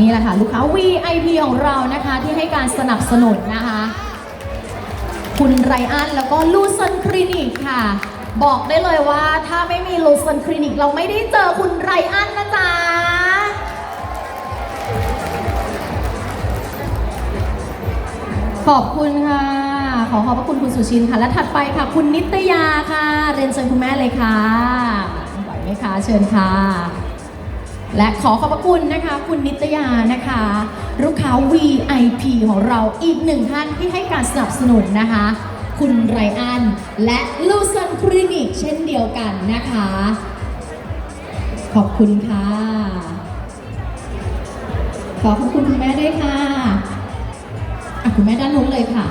นี่แหละค่ะลูกค้า VIP ของเรานะคะที่ให้การสนับสนุนนะคะ คุณไรอันแล้วก็ลูซันคลินิกค่ะ บอกได้เลยว่าถ้าไม่มีลูซันคลินิก เราไม่ได้เจอคุณไรอันนะจ๊ะขอบคุณค่ะ ขอขอบพระคุณคุณสุชินค่ะ และถัดไปค่ะ คุณนิตยาค่ะ เรียนเชิญคุณแม่เลยค่ะไหวไหมคะ เชิญค่ะ และขอขอบพระคุณนะคะ คุณนิตยานะคะ ลูกค้า VIP ของเราอีกหนึ่งท่านที่ให้การสนับสนุนนะคะ คุณไรอัน และลูซันคลินิกเช่นเดียวกันนะคะ ขอบคุณค่ะ ขอขอบคุณคุณแม่ด้วยค่ะอะคุณแม่ด้านนู้นเลยค่ะ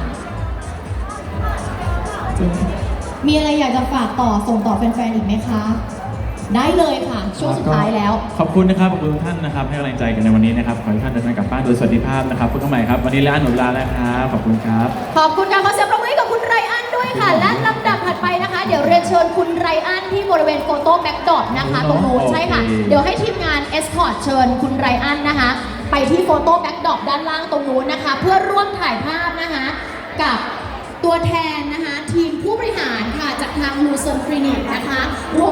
มีอะไรอยากจะฝากต่อส่งต่อแฟนๆอีกไหมคะ ได้เลยค่ะ ช่วงสุดท้ายแล้ว ขอบคุณนะครับขอบคุณทุกท่านนะครับให้กำลังใจกันในวันนี้นะครับขอให้ทุกท่านเดินทางกลับบ้านโดยสวัสดิภาพนะครับพบกันใหม่ครับวันนี้ร้านหนุนลาแล้วครับขอบคุณครับขอบคุณค่ะขอเสียงปรบมือให้กับคุณไรอันด้วยค่ะ และลำดับถัดไปนะคะ เดี๋ยวเรียนเชิญคุณไรอันที่บริเวณโฟโต้แบ็กดรอปนะคะตรงนู้นโอเคใช่ค่ะ เดี๋ยวให้ทีมงานเอสคอร์เชิญคุณไรอันนะคะ ไปที่โฟโต้แบ็กดรอปด้านล่างตรงนู้นนะคะ เพื่อร่วมถ่ายภาพนะคะกับตัวแทนนะคะ ทีมผู้บริหารค่ะจากทางลูเซนคลินิกนะคะรวม